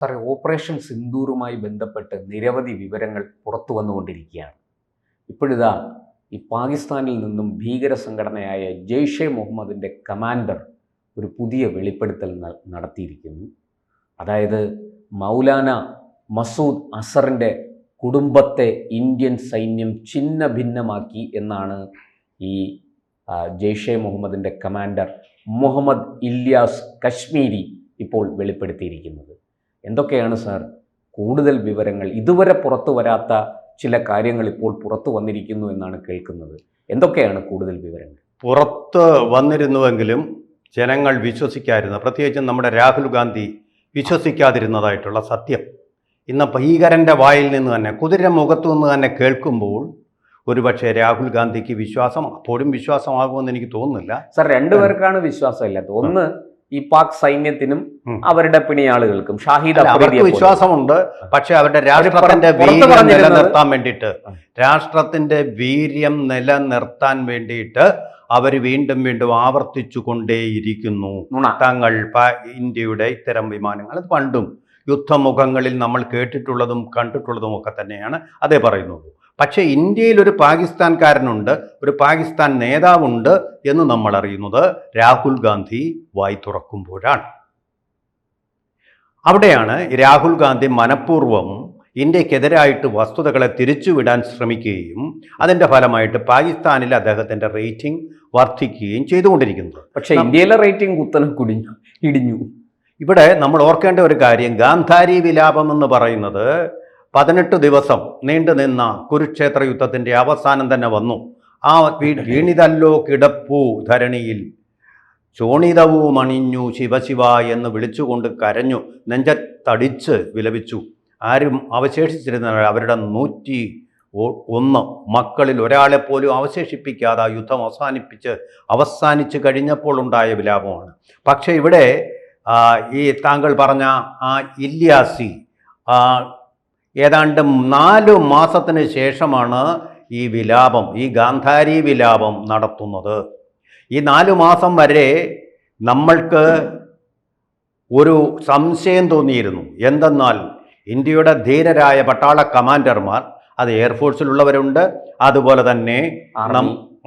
സാറേ ഓപ്പറേഷൻ സിന്ദൂറുമായി ബന്ധപ്പെട്ട് നിരവധി വിവരങ്ങൾ പുറത്തു വന്നുകൊണ്ടിരിക്കുകയാണ്. ഇപ്പോഴിതാ ഈ പാകിസ്ഥാനിൽ നിന്നും ഭീകര സംഘടനയായ ജെയ്ഷെ മുഹമ്മദിന്റെ കമാൻഡർ ഒരു പുതിയ വെളിപ്പെടുത്തൽ നടത്തിയിരിക്കുന്നു. അതായത് മൗലാന മസൂദ് അസറിന്റെ കുടുംബത്തെ ഇന്ത്യൻ സൈന്യം ഛിന്ന ഭിന്നമാക്കി എന്നാണ് ഈ ജെയ്ഷെ മുഹമ്മദിന്റെ കമാൻഡർ മുഹമ്മദ് ഇല്യാസ് കശ്മീരി ഇപ്പോൾ വെളിപ്പെടുത്തിയിരിക്കുന്നത്. എന്തൊക്കെയാണ് സാർ? കൂടുതൽ വിവരങ്ങൾ. ഇതുവരെ പുറത്തു വരാത്ത ചില കാര്യങ്ങൾ ഇപ്പോൾ പുറത്തു വന്നിരിക്കുന്നു എന്നാണ് കേൾക്കുന്നത്. എന്തൊക്കെയാണ് കൂടുതൽ വിവരങ്ങൾ? പുറത്ത് വന്നിരുന്നുവെങ്കിലും ജനങ്ങൾ വിശ്വസിക്കാതിരുന്ന പ്രത്യേകിച്ചും നമ്മുടെ രാഹുൽ ഗാന്ധി വിശ്വസിക്കാതിരുന്നതായിട്ടുള്ള സത്യം. ഇന്ന് ഭീകരന്റെ വായിൽ നിന്ന് തന്നെ കുതിര മുഖത്തു നിന്ന് തന്നെ കേൾക്കുമ്പോൾ ഒരുപക്ഷെ രാഹുൽ ഗാന്ധിക്ക് വിശ്വാസം അപ്പോഴും വിശ്വാസമാകുമെന്ന് എനിക്ക് തോന്നുന്നില്ല. സാർ രണ്ടുപേർക്കാണ് വിശ്വാസമില്ലാത്തത്. ഒന്ന് ഈ പാക് സൈന്യത്തിനും അവരുടെ പിണിയാളുകൾക്കും. ഷാഹിദ് അവർക്ക്. വിശ്വാസമുണ്ട്. പക്ഷെ അവരുടെ രാഷ്ട്രത്തിന്റെ വീര്യം നിലനിർത്താൻ വേണ്ടിയിട്ട് രാഷ്ട്രത്തിന്റെ വീര്യം നിലനിർത്താൻ വേണ്ടിയിട്ട് അവർ വീണ്ടും വീണ്ടും ആവർത്തിച്ചു കൊണ്ടേയിരിക്കുന്നു തങ്ങൾ ഇന്ത്യയുടെ ഇത്തരം വിമാനങ്ങൾ. പണ്ടും യുദ്ധമുഖങ്ങളിൽ നമ്മൾ കേട്ടിട്ടുള്ളതും കണ്ടിട്ടുള്ളതും ഒക്കെ തന്നെയാണ്. അതേ പറയുന്നുള്ളൂ. പക്ഷേ ഇന്ത്യയിൽ ഒരു പാകിസ്ഥാൻകാരനുണ്ട് ഒരു പാകിസ്ഥാൻ നേതാവുണ്ട് എന്ന് നമ്മൾ അറിയുന്നത് രാഹുൽ ഗാന്ധി വായി തുറക്കുമ്പോഴാണ്. അവിടെയാണ് രാഹുൽ ഗാന്ധി മനഃപൂർവം ഇന്ത്യക്കെതിരായിട്ട് വസ്തുതകളെ തിരിച്ചുവിടാൻ ശ്രമിക്കുകയും അതിന്റെ ഫലമായിട്ട് പാകിസ്ഥാനിൽ അദ്ദേഹത്തിന്റെ റേറ്റിംഗ് വർദ്ധിക്കുകയും ചെയ്തുകൊണ്ടിരിക്കുന്നത്. പക്ഷേ ഇന്ത്യയിലെ റേറ്റിംഗ് കുത്തനെ കുടിഞ്ഞു ഇടിഞ്ഞു. ഇവിടെ നമ്മൾ ഓർക്കേണ്ട ഒരു കാര്യം ഗാന്ധാരി വിലാപം എന്ന് പറയുന്നത് പതിനെട്ട് ദിവസം നീണ്ടുനിന്ന കുരുക്ഷേത്ര യുദ്ധത്തിന്റെ അവസാനം തന്നെ വന്നു. ആ വീണിതല്ലോ കിടപ്പൂ ധരണിയിൽ. ചോണിതവും അണിഞ്ഞു ശിവശിവ എന്ന് വിളിച്ചുകൊണ്ട് കരഞ്ഞു നെഞ്ചത്തടിച്ച് വിലപിച്ചു. ആരും അവശേഷിച്ചിരുന്ന അവരുടെ നൂറ്റി ഒന്ന് മക്കളിൽ ഒരാളെ പോലും അവശേഷിപ്പിക്കാതെ യുദ്ധം അവസാനിപ്പിച്ച് അവസാനിച്ച് കഴിഞ്ഞപ്പോൾ ഉണ്ടായ വിലാപമാണ്. പക്ഷേ ഇവിടെ ഈ താങ്കൾ പറഞ്ഞ ആ ഇല്യാസി ഏതാണ്ട് നാല് മാസത്തിന് ശേഷമാണ് ഈ വിലാപം ഈ ഗാന്ധാരി വിലാപം നടത്തുന്നത്. ഈ നാല് മാസം വരെ നമ്മൾക്ക് ഒരു സംശയം തോന്നിയിരുന്നു. എന്തെന്നാൽ ഇന്ത്യയുടെ ധീരരായ പട്ടാള കമാൻഡർമാർ അത് എയർഫോഴ്സിലുള്ളവരുണ്ട് അതുപോലെ തന്നെ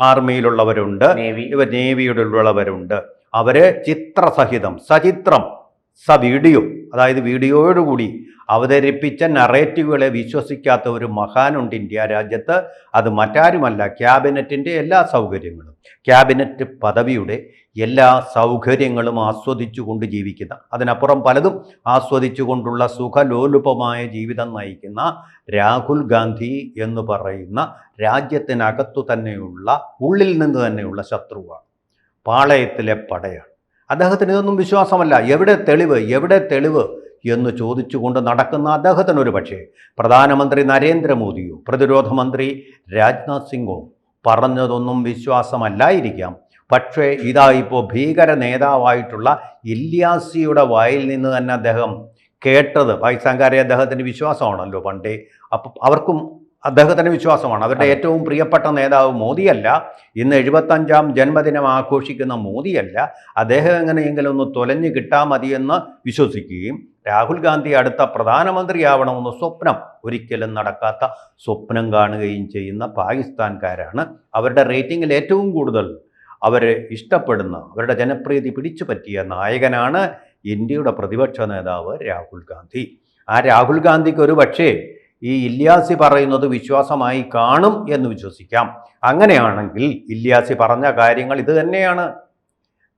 ആർമിയിലുള്ളവരുണ്ട് നേവി നേവിയുടെ ഉള്ളവരുണ്ട് അവർ ചിത്രസഹിതം സചിത്രം സ വീഡിയോ അതായത് വീഡിയോയോടുകൂടി അവതരിപ്പിച്ച നറേറ്റീവുകളെ വിശ്വസിക്കാത്ത ഒരു മഹാനുണ്ട് ഇന്ത്യ രാജ്യത്ത്. അത് മറ്റാരുമല്ല ക്യാബിനറ്റിന്റെ എല്ലാ സൗകര്യങ്ങളും ക്യാബിനറ്റ് പദവിയുടെ എല്ലാ സൗകര്യങ്ങളും ആസ്വദിച്ചുകൊണ്ട് ജീവിക്കുന്ന അതിനപ്പുറം പലതും ആസ്വദിച്ചുകൊണ്ടുള്ള സുഖലോലുപമായ ജീവിതം നയിക്കുന്ന രാഹുൽ ഗാന്ധി എന്ന് പറയുന്ന രാജ്യത്തിനകത്തു തന്നെയുള്ള ഉള്ളിൽ നിന്ന് തന്നെയുള്ള ശത്രുവാണ് പാളയത്തിലെ പടയാണ്. അദ്ദേഹത്തിന് ഇതൊന്നും വിശ്വാസമല്ല. എവിടെ തെളിവ് എവിടെ തെളിവ് എന്ന് ചോദിച്ചുകൊണ്ട് നടക്കുന്ന അദ്ദേഹത്തിന് ഒരു പക്ഷേ പ്രധാനമന്ത്രി നരേന്ദ്രമോദിയോ പ്രതിരോധ മന്ത്രി രാജ്നാഥ് സിംഗോ പറഞ്ഞതൊന്നും വിശ്വാസമല്ലായിരിക്കാം. പക്ഷേ ഇതാ ഇപ്പോൾ ഭീകര നേതാവായിട്ടുള്ള ഇല്യാസിയുടെ വായിൽ നിന്ന് തന്നെ അദ്ദേഹം കേട്ടത്. പാകിസ്ഥാൻകാരെ അദ്ദേഹത്തിന് വിശ്വാസമാണല്ലോ പണ്ടേ. അപ്പം അവർക്കും അദ്ദേഹത്തിന് വിശ്വാസമാണ്. അവരുടെ ഏറ്റവും പ്രിയപ്പെട്ട നേതാവ് മോദിയല്ല. ഇന്ന് എഴുപത്തഞ്ചാം ജന്മദിനം ആഘോഷിക്കുന്ന മോദിയല്ല. അദ്ദേഹം എങ്ങനെയെങ്കിലും ഒന്ന് തൊലഞ്ഞു കിട്ടാ മതിയെന്ന് വിശ്വസിക്കുകയും രാഹുൽ ഗാന്ധി അടുത്ത പ്രധാനമന്ത്രിയാവണമെന്ന സ്വപ്നം ഒരിക്കലും നടക്കാത്ത സ്വപ്നം കാണുകയും ചെയ്യുന്ന പാകിസ്ഥാൻകാരാണ്. അവരുടെ റേറ്റിംഗിൽ ഏറ്റവും കൂടുതൽ അവരെ ഇഷ്ടപ്പെടുന്ന അവരുടെ ജനപ്രീതി പിടിച്ചു പറ്റിയ നായകനാണ് ഇന്ത്യയുടെ പ്രതിപക്ഷ നേതാവ് രാഹുൽ ഗാന്ധി. ആ രാഹുൽ ഗാന്ധിക്ക് ഒരു പക്ഷേ ഈ ഇല്യാസി പറയുന്നത് വിശ്വാസമായി കാണും എന്ന് വിശ്വസിക്കാം. അങ്ങനെയാണെങ്കിൽ ഇല്യാസി പറഞ്ഞ കാര്യങ്ങൾ ഇത് തന്നെയാണ്.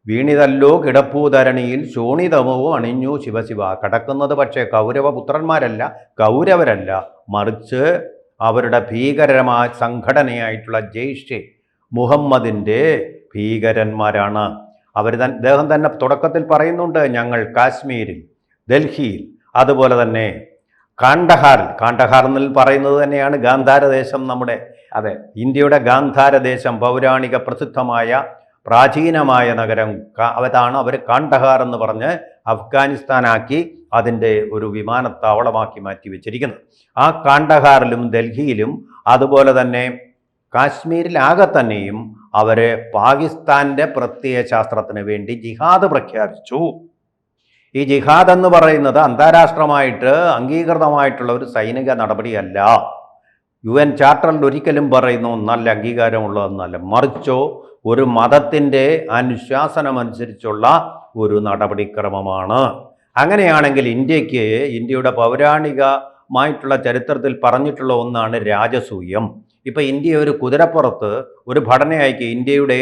വീണിതല്ലോ കിടപ്പൂധരണിയിൽ ശോണിതമവും അണിഞ്ഞു ശിവശിവ കടക്കുന്നത് പക്ഷേ കൗരവപുത്രന്മാരല്ല കൗരവരല്ല. മറിച്ച് അവരുടെ ഭീകരമായ സംഘടനയായിട്ടുള്ള ജെയ്ഷെ മുഹമ്മദിന്റെ ഭീകരന്മാരാണ്. അവർ തൻ അദ്ദേഹം തന്നെ തുടക്കത്തിൽ പറയുന്നുണ്ട് ഞങ്ങൾ കാശ്മീരിൽ ഡൽഹിയിൽ അതുപോലെ തന്നെ കാണ്ഡഹാറിൽ കാണ്ഡഹാർ എന്നിൽ പറയുന്നത് തന്നെയാണ് ഗാന്ധാരദേശം നമ്മുടെ. അതെ. ഇന്ത്യയുടെ ഗാന്ധാരദേശം പൗരാണിക പ്രസിദ്ധമായ പ്രാചീനമായ നഗരം അതാണ് അവർ കാണ്ഡഹാർ എന്ന് പറഞ്ഞ് അഫ്ഗാനിസ്ഥാനാക്കി അതിന്റെ ഒരു വിമാനത്താവളമാക്കി മാറ്റി വെച്ചിരിക്കുന്നത്. ആ കാണ്ഡഹാറിലും ഡൽഹിയിലും അതുപോലെ തന്നെ കാശ്മീരിലാകെ തന്നെയും അവരെ പാകിസ്ഥാന്റെ പ്രത്യയ ശാസ്ത്രത്തിന് വേണ്ടി ജിഹാദ് പ്രഖ്യാപിച്ചു. ഈ ജിഹാദ് എന്ന് പറയുന്നത് അന്താരാഷ്ട്രമായിട്ട് അംഗീകൃതമായിട്ടുള്ള ഒരു സൈനിക നടപടിയല്ല. യു എൻ ചാർട്ടറിൽ ഒരിക്കലും പറയുന്ന നല്ല അംഗീകാരമുള്ളതെന്നല്ല. മറിച്ചോ ഒരു മതത്തിന്റെ അനുശാസനമനുസരിച്ചുള്ള ഒരു നടപടിക്രമമാണ്. അങ്ങനെയാണെങ്കിൽ ഇന്ത്യയ്ക്ക് ഇന്ത്യയുടെ പൗരാണികമായിട്ടുള്ള ചരിത്രത്തിൽ പറഞ്ഞിട്ടുള്ള ഒന്നാണ് രാജസൂയം. ഇപ്പം ഇന്ത്യ ഒരു കുതിരപ്പുറത്ത് ഒരു ഭടന ഇന്ത്യയുടെ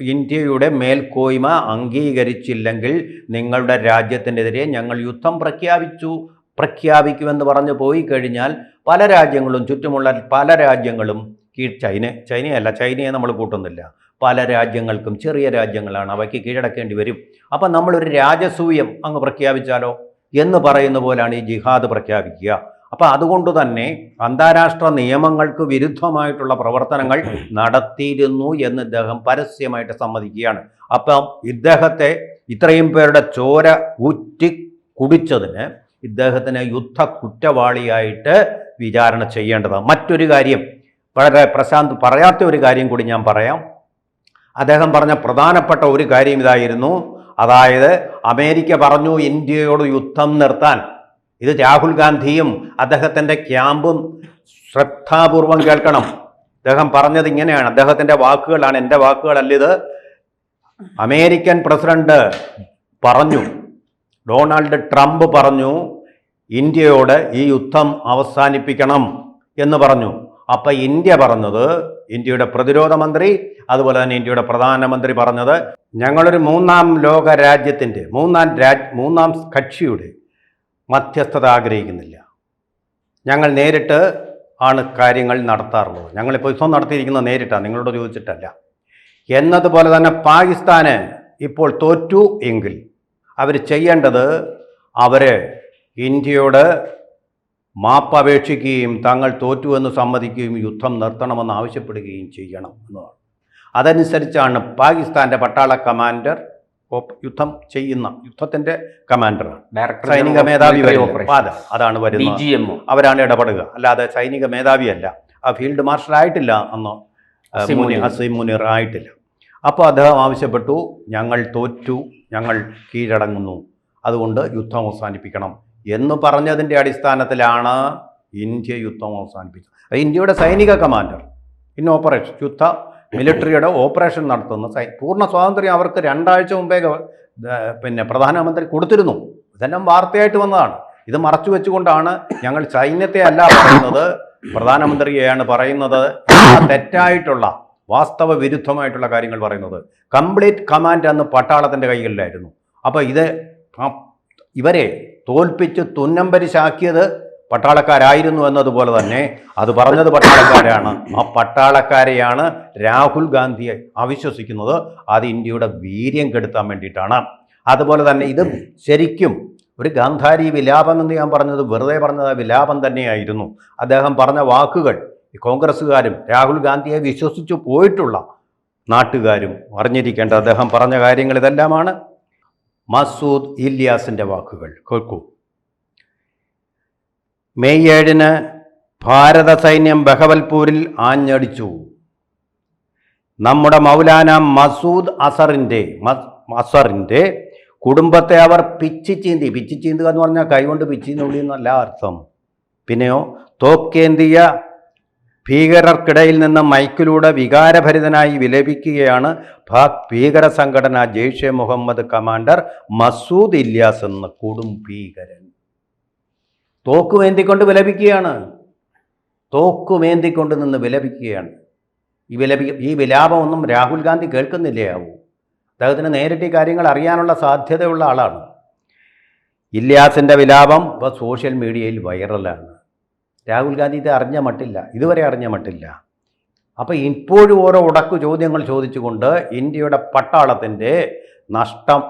ഇന്ത്യയുടെ മേൽക്കോയ്മ അംഗീകരിച്ചില്ലെങ്കിൽ നിങ്ങളുടെ രാജ്യത്തിനെതിരെ ഞങ്ങൾ യുദ്ധം പ്രഖ്യാപിച്ചു പ്രഖ്യാപിക്കുമെന്ന് പറഞ്ഞു പോയി കഴിഞ്ഞാൽ പല രാജ്യങ്ങളും ചുറ്റുമുള്ള പല രാജ്യങ്ങളും കീ ചൈന ചൈനയല്ല ചൈനയെ നമ്മൾ കൂട്ടുന്നില്ല. പല രാജ്യങ്ങൾക്കും ചെറിയ രാജ്യങ്ങളാണ് അവയ്ക്ക് കീഴടക്കേണ്ടി വരും. അപ്പം നമ്മളൊരു രാജസൂയം അങ്ങ് പ്രഖ്യാപിച്ചാലോ എന്ന് പറയുന്ന പോലാണ് ഈ ജിഹാദ് പ്രഖ്യാപിക്കുക. അപ്പം അതുകൊണ്ട് തന്നെ അന്താരാഷ്ട്ര നിയമങ്ങൾക്ക് വിരുദ്ധമായിട്ടുള്ള പ്രവർത്തനങ്ങൾ നടത്തിയിരുന്നു എന്ന് ഇദ്ദേഹം പരസ്യമായിട്ട് സമ്മതിക്കുകയാണ്. അപ്പം ഇദ്ദേഹത്തെ ഇത്രയും പേരുടെ ചോര ഊറ്റി കുടിച്ചതിന് ഇദ്ദേഹത്തിന് യുദ്ധ കുറ്റവാളിയായിട്ട് വിചാരണ ചെയ്യേണ്ടതാണ്. മറ്റൊരു കാര്യം വളരെ പ്രശാന്ത് പറയാത്ത ഒരു കാര്യം കൂടി ഞാൻ പറയാം. അദ്ദേഹം പറഞ്ഞ പ്രധാനപ്പെട്ട ഒരു കാര്യം ഇതായിരുന്നു. അതായത് അമേരിക്ക പറഞ്ഞു ഇന്ത്യയോട് യുദ്ധം നിർത്താൻ. ഇത് രാഹുൽ ഗാന്ധിയും അദ്ദേഹത്തിന്റെ ക്യാമ്പും ശ്രദ്ധാപൂർവം കേൾക്കണം. അദ്ദേഹം പറഞ്ഞത് ഇങ്ങനെയാണ്. അദ്ദേഹത്തിന്റെ വാക്കുകളാണ് എന്റെ വാക്കുകളല്ല ഇത്? അമേരിക്കൻ പ്രസിഡന്റ് പറഞ്ഞു ഡൊണാൾഡ് ട്രംപ് പറഞ്ഞു ഇന്ത്യയോട് ഈ യുദ്ധം അവസാനിപ്പിക്കണം എന്ന് പറഞ്ഞു. അപ്പം ഇന്ത്യ പറഞ്ഞത് ഇന്ത്യയുടെ പ്രതിരോധ മന്ത്രി അതുപോലെ തന്നെ ഇന്ത്യയുടെ പ്രധാനമന്ത്രി പറഞ്ഞത് ഞങ്ങളൊരു മൂന്നാം ലോക രാജ്യത്തിന്റെ മൂന്നാം രാജ് മൂന്നാം കക്ഷിയുടെ മധ്യസ്ഥത ആഗ്രഹിക്കുന്നില്ല. ഞങ്ങൾ നേരിട്ട് ആണ് കാര്യങ്ങൾ നടത്താറുള്ളത്. ഞങ്ങളിപ്പോൾ ഇപ്പം നടത്തിയിരിക്കുന്നത് നേരിട്ടാണ്. നിങ്ങളോട് ചോദിച്ചിട്ടല്ല. എന്നതുപോലെ തന്നെ പാകിസ്ഥാന് ഇപ്പോൾ തോറ്റു എങ്കിൽ അവർ ചെയ്യേണ്ടത് അവർ ഇന്ത്യയോട് മാപ്പപേക്ഷിക്കുകയും തങ്ങൾ തോറ്റുവെന്ന് സമ്മതിക്കുകയും യുദ്ധം നിർത്തണമെന്ന് ആവശ്യപ്പെടുകയും ചെയ്യണം എന്നതാണ്. അതനുസരിച്ചാണ് പാകിസ്ഥാന്റെ പട്ടാള കമാൻഡർ യുദ്ധം ചെയ്യുന്ന യുദ്ധത്തിന്റെ കമാൻഡറാണ് ഡയറക്ടർ സൈനിക മേധാവി അതാണ് വരുന്നത്. അവരാണ് ഇടപെടുക. അല്ലാതെ സൈനിക മേധാവിയല്ല. ആ ഫീൽഡ് മാർഷൽ ആയിട്ടില്ല അന്ന് ഹസീം മുനീർ. ആയിട്ടില്ല. അപ്പോൾ അദ്ദേഹം ആവശ്യപ്പെട്ടു ഞങ്ങൾ തോറ്റു ഞങ്ങൾ കീഴടങ്ങുന്നു. അതുകൊണ്ട് യുദ്ധം അവസാനിപ്പിക്കണം എന്ന് പറഞ്ഞതിന്റെ അടിസ്ഥാനത്തിലാണ് ഇന്ത്യ യുദ്ധം അവസാനിപ്പിച്ചത്. ഇന്ത്യയുടെ സൈനിക കമാൻഡർ ഇൻ ഓപ്പറേഷൻ യുദ്ധ മിലിറ്ററിയുടെ ഓപ്പറേഷൻ നടത്തുന്ന സൈ പൂർണ സ്വാതന്ത്ര്യം അവർക്ക് രണ്ടാഴ്ച മുമ്പേ പിന്നെ പ്രധാനമന്ത്രി കൊടുത്തിരുന്നു. ഇതെല്ലാം വാർത്തയായിട്ട് വന്നതാണ്. ഇത് മറച്ചു വെച്ചുകൊണ്ടാണ് ഞങ്ങൾ സൈന്യത്തെ അല്ല പറയുന്നത് പ്രധാനമന്ത്രിയെയാണ് പറയുന്നത്. തെറ്റായിട്ടുള്ള വാസ്തവ വിരുദ്ധമായിട്ടുള്ള കാര്യങ്ങൾ പറയുന്നത്. കംപ്ലീറ്റ് കമാൻഡ് അന്ന് പട്ടാളത്തിന്റെ കൈകളിലായിരുന്നു. അപ്പോൾ ഇത് ഇവരെ തോൽപ്പിച്ച് തുന്നമ്പരിശാക്കിയത് പട്ടാളക്കാരായിരുന്നു എന്നതുപോലെ തന്നെ അത് പറഞ്ഞത് പട്ടാളക്കാരാണ്. ആ പട്ടാളക്കാരെയാണ് രാഹുൽ ഗാന്ധിയെ അവിശ്വസിക്കുന്നത്. അത് ഇന്ത്യയുടെ വീര്യം കെടുത്താൻ വേണ്ടിയിട്ടാണ്. അതുപോലെ തന്നെ ഇത് ശരിക്കും ഒരു ഗാന്ധാരി വിലാപം എന്ന് ഞാൻ പറഞ്ഞത് വെറുതെ പറഞ്ഞത് വിലാപം തന്നെയായിരുന്നു. അദ്ദേഹം പറഞ്ഞ വാക്കുകൾ കോൺഗ്രസ്സുകാരും രാഹുൽ ഗാന്ധിയെ വിശ്വസിച്ചു പോയിട്ടുള്ള നാട്ടുകാരും അറിഞ്ഞിരിക്കേണ്ട അദ്ദേഹം പറഞ്ഞ കാര്യങ്ങൾ ഇതെല്ലാമാണ്. മസൂദ് ഇല്യാസിന്റെ വാക്കുകൾ കേൾക്കൂ. മെയ് ഏഴിന് ഭാരത സൈന്യം ബഹവൽപൂരിൽ ആഞ്ഞടിച്ചു. നമ്മുടെ മൗലാന മസൂദ് അസറിന്റെ അസറിന്റെ കുടുംബത്തെ അവർ പിച്ചി ചീന്തി പിച്ചി ചീന്തുക എന്ന് പറഞ്ഞാൽ കൈകൊണ്ട് പിച്ചി നുള്ളി എന്നല്ല അർത്ഥം. പിന്നെയോ തോക്കേന്തിയ ഭീകരർക്കിടയിൽ നിന്ന് മൈക്കിലൂടെ വികാരഭരിതനായി വിലപിക്കുകയാണ് പാക് ഭീകര സംഘടന ജെയ്ഷെ മുഹമ്മദ് കമാൻഡർ മസൂദ് ഇല്യാസ് എന്ന കൊടും ഭീകരൻ. തോക്കുമേന്തിക്കൊണ്ട് വിലപിക്കുകയാണ്. തോക്കുമേന്തിക്കൊണ്ട് നിന്ന് വിലപിക്കുകയാണ്. ഈ വിലപി ഈ വിലാപമൊന്നും രാഹുൽ ഗാന്ധി കേൾക്കുന്നില്ലേ ആവൂ? അദ്ദേഹത്തിന് നേരിട്ട് ഈ കാര്യങ്ങൾ അറിയാനുള്ള സാധ്യതയുള്ള ആളാണ്. ഇല്യാസിന്റെ വിലാപം ഇപ്പോൾ സോഷ്യൽ മീഡിയയിൽ വൈറലാണ്. രാഹുൽ ഗാന്ധി ഇത് അറിഞ്ഞ മട്ടില്ല. ഇതുവരെ അറിഞ്ഞ മട്ടില്ല. അപ്പോൾ ഇപ്പോഴും ഓരോ ഉടക്കു ചോദ്യങ്ങൾ ചോദിച്ചുകൊണ്ട് ഇന്ത്യയുടെ പട്ടാളത്തിന്റെ നഷ്ടം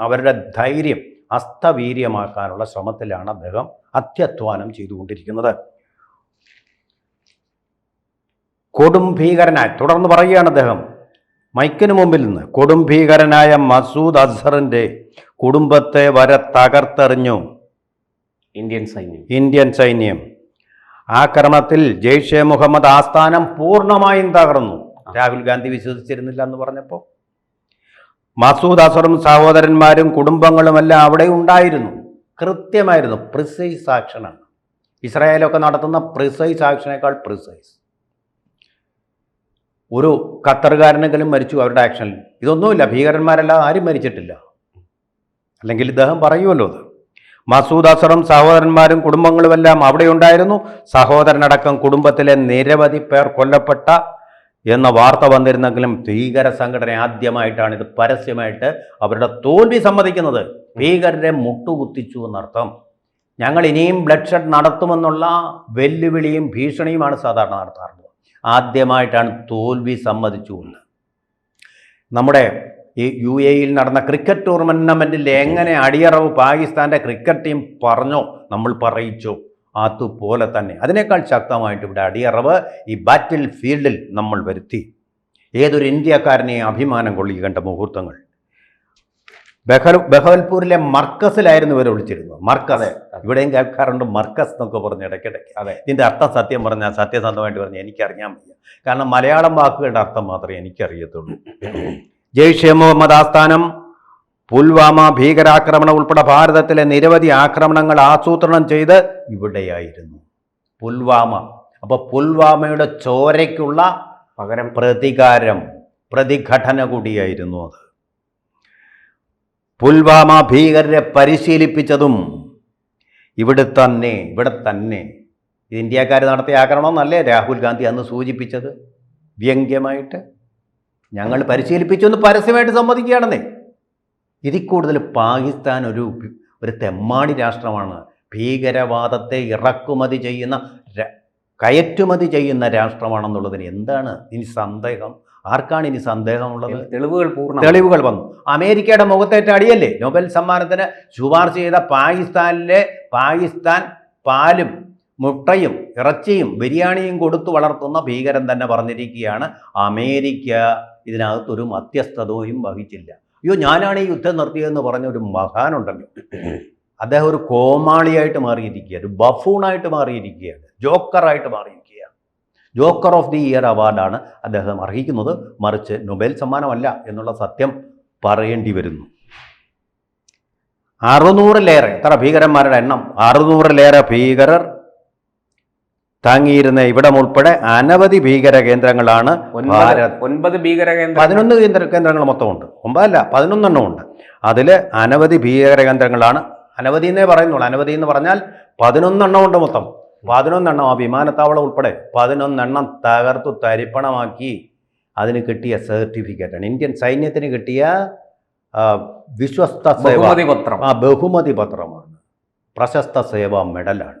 അവരുടെ ധൈര്യം അസ്തവീര്യമാക്കാനുള്ള ശ്രമത്തിലാണ് അദ്ദേഹം അത്യധ്വാനം ചെയ്തുകൊണ്ടിരിക്കുന്നത്. കൊടും ഭീകരനായ തുടർന്ന് പറയുകയാണ് അദ്ദേഹം മൈക്കിന് മുമ്പിൽ നിന്ന് കൊടും ഭീകരനായ മസൂദ് അസറിന്റെ കുടുംബത്തെ വരെ തകർത്തെറിഞ്ഞു. ഇന്ത്യൻ സൈന്യം. ഇന്ത്യൻ സൈന്യം. ആക്രമണത്തിൽ ജെയ്ഷെ മുഹമ്മദ് ആസ്ഥാനം പൂർണമായും തകർന്നു. രാഹുൽ ഗാന്ധി വിശ്വസിച്ചിരുന്നില്ല എന്ന് പറഞ്ഞപ്പോൾ മസൂദ് അസറും സഹോദരന്മാരും കുടുംബങ്ങളുമെല്ലാം അവിടെ ഉണ്ടായിരുന്നു. കൃത്യമായിരുന്നു. പ്രിസൈസ് ആക്ഷനാണ് ഇസ്രായേലൊക്കെ നടത്തുന്ന പ്രിസൈസ് ആക്ഷനേക്കാൾ പ്രിസൈസ് ഒരു ഖത്തറുകാരനെങ്കിലും മരിച്ചു അവരുടെ ആക്ഷനിൽ ഇതൊന്നുമില്ല. ഭീകരന്മാരല്ല ആരും മരിച്ചിട്ടില്ല. അല്ലെങ്കിൽ ഇദ്ദേഹം പറയുമല്ലോ അത്. മസൂദ് അസറും സഹോദരന്മാരും കുടുംബങ്ങളുമെല്ലാം അവിടെ ഉണ്ടായിരുന്നു. സഹോദരനടക്കം കുടുംബത്തിലെ നിരവധി പേർ കൊല്ലപ്പെട്ട എന്ന വാർത്ത വന്നിരുന്നെങ്കിലും ഭീകര സംഘടന ആദ്യമായിട്ടാണ് ഇത് പരസ്യമായിട്ട് അവരുടെ തോൽവി സമ്മതിക്കുന്നത്. ഭീകരരെ മുട്ടുകുത്തിച്ചു എന്നർത്ഥം. ഞങ്ങൾ ഇനിയും ബ്ലഡ് ഷെഡ് നടത്തുമെന്നുള്ള വെല്ലുവിളിയും ഭീഷണിയുമാണ് സാധാരണ നടത്താറുള്ളത്. ആദ്യമായിട്ടാണ് തോൽവി സമ്മതിച്ചു എന്ന് നമ്മുടെ ഈ യു എയിൽ നടന്ന ക്രിക്കറ്റ് ടൂർണമെന്റിൽ എങ്ങനെ അടിയറവ് പാകിസ്ഥാന്റെ ക്രിക്കറ്റ് ടീം പറഞ്ഞോ? നമ്മൾ പറയിച്ചു. അതുപോലെ തന്നെ. അതിനേക്കാൾ ശക്തമായിട്ട് ഇവിടെ അടിയറവ് ഈ ബാറ്റിൽ ഫീൽഡിൽ നമ്മൾ വരുത്തി. ഏതൊരു ഇന്ത്യക്കാരനെ അഭിമാനം കൊള്ളിക്കേണ്ട മുഹൂർത്തങ്ങൾ. ബഹൽ ബഹവൽപൂരിലെ മർക്കസിലായിരുന്നു ഇവരെ വിളിച്ചിരുന്നത്. മർക്കസ്. ഇവിടെയും കേൾക്കാറുണ്ട് മർക്കസ് എന്നൊക്കെ പറഞ്ഞ് ഇടയ്ക്കിടയ്ക്ക്. അതെ. ഇതിന്റെ അർത്ഥം സത്യം പറഞ്ഞാൽ സത്യസന്ധമായിട്ട് പറഞ്ഞാൽ എനിക്കറിയാൻ വയ്യ. കാരണം മലയാളം വാക്കുകളുടെ അർത്ഥം മാത്രമേ എനിക്കറിയത്തുള്ളൂ. ജയ്ഷെ മുഹമ്മദ് ആസ്ഥാനം. പുൽവാമ ഭീകരാക്രമണം ഉൾപ്പെടെ ഭാരതത്തിലെ നിരവധി ആക്രമണങ്ങൾ ആസൂത്രണം ചെയ്ത് ഇവിടെയായിരുന്നു. പുൽവാമ. അപ്പോൾ പുൽവാമയുടെ ചോരയ്ക്കുള്ള പകരം പ്രതികാരം പ്രതിഘടന കൂടിയായിരുന്നു അത്. പുൽവാമ ഭീകരരെ പരിശീലിപ്പിച്ചതും ഇവിടെ തന്നെ ഇവിടെ തന്നെ. ഇത് ഇന്ത്യക്കാർ നടത്തിയ ആക്രമണമെന്നല്ലേ? രാഹുൽ ഗാന്ധി അന്ന് സൂചിപ്പിച്ചത്. വ്യംഗ്യമായിട്ട് ഞങ്ങൾ പരിശീലിപ്പിച്ചു എന്ന് പരസ്യമായിട്ട് സമ്മതിക്കുകയാണെന്നേ. ഇതിൽ കൂടുതൽ പാകിസ്ഥാൻ ഒരു ഒരു തെമ്മാടി രാഷ്ട്രമാണ്. ഭീകരവാദത്തെ ഇറക്കുമതി ചെയ്യുന്ന കയറ്റുമതി ചെയ്യുന്ന രാഷ്ട്രമാണെന്നുള്ളതിന് എന്താണ് ഇനി സന്ദേഹം? ആർക്കാണ് ഇനി സന്ദേഹമുള്ളത്? തെളിവുകൾ പൂർണ തെളിവുകൾ വന്നു. അമേരിക്കയുടെ മുഖത്തേറ്റ അടിയല്ലേ? നൊബൽ സമ്മാനത്തിന് ശുപാർശ ചെയ്ത പാകിസ്ഥാനിലെ പാകിസ്ഥാൻ പാലും മുട്ടയും ഇറച്ചിയും ബിരിയാണിയും കൊടുത്തു വളർത്തുന്ന ഭീകരൻ തന്നെ പറഞ്ഞിരിക്കുകയാണ്. അമേരിക്ക ഇതിനകത്തൊരു മധ്യസ്ഥതയും വഹിച്ചില്ല. അയ്യോ ഞാനാണ് ഈ യുദ്ധം നിർത്തിയതെന്ന് പറഞ്ഞ ഒരു മഹാനുണ്ടല്ലോ. അദ്ദേഹം ഒരു കോമാളിയായിട്ട് മാറിയിരിക്കുകയാണ് ഒരു ബഫൂണായിട്ട് മാറിയിരിക്കുകയാണ് ജോക്കറായിട്ട് മാറിയിരിക്കുകയാണ്. ജോക്കർ ഓഫ് ദി ഇയർ അവാർഡാണ് അദ്ദേഹം അർഹിക്കുന്നത്. മറിച്ച് നൊബേൽ സമ്മാനമല്ല എന്നുള്ള സത്യം പറയേണ്ടി വരുന്നു. അറുന്നൂറിലേറെ എത്ര ഭീകരന്മാരുടെ എണ്ണം? അറുന്നൂറിലേറെ ഭീകരർ തങ്ങിയിരുന്ന ഇവിടം ഉൾപ്പെടെ അനവധി ഭീകര കേന്ദ്രങ്ങളാണ് ഒൻപത് ഭാരത്. ഒൻപത് ഭീകര കേന്ദ്ര പതിനൊന്ന് കേന്ദ്ര കേന്ദ്രങ്ങൾ മൊത്തമുണ്ട്. ഒമ്പതല്ല പതിനൊന്നെണ്ണം ഉണ്ട്. അതിൽ അനവധി ഭീകര കേന്ദ്രങ്ങളാണ്. അനവധി എന്നേ പറയുന്നുള്ളൂ. അനവധി എന്ന് പറഞ്ഞാൽ പതിനൊന്നെണ്ണം ഉണ്ട് മൊത്തം. പതിനൊന്നെണ്ണം ആ വിമാനത്താവളം ഉൾപ്പെടെ പതിനൊന്നെണ്ണം തകർത്തു തരിപ്പണമാക്കി അതിന് കിട്ടിയ സർട്ടിഫിക്കറ്റാണ് ഇന്ത്യൻ സൈന്യത്തിന് കിട്ടിയ വിശ്വസ്ത സേവ ബഹുമതി പത്രമാണ് പ്രശസ്ത സേവാ മെഡലാണ്.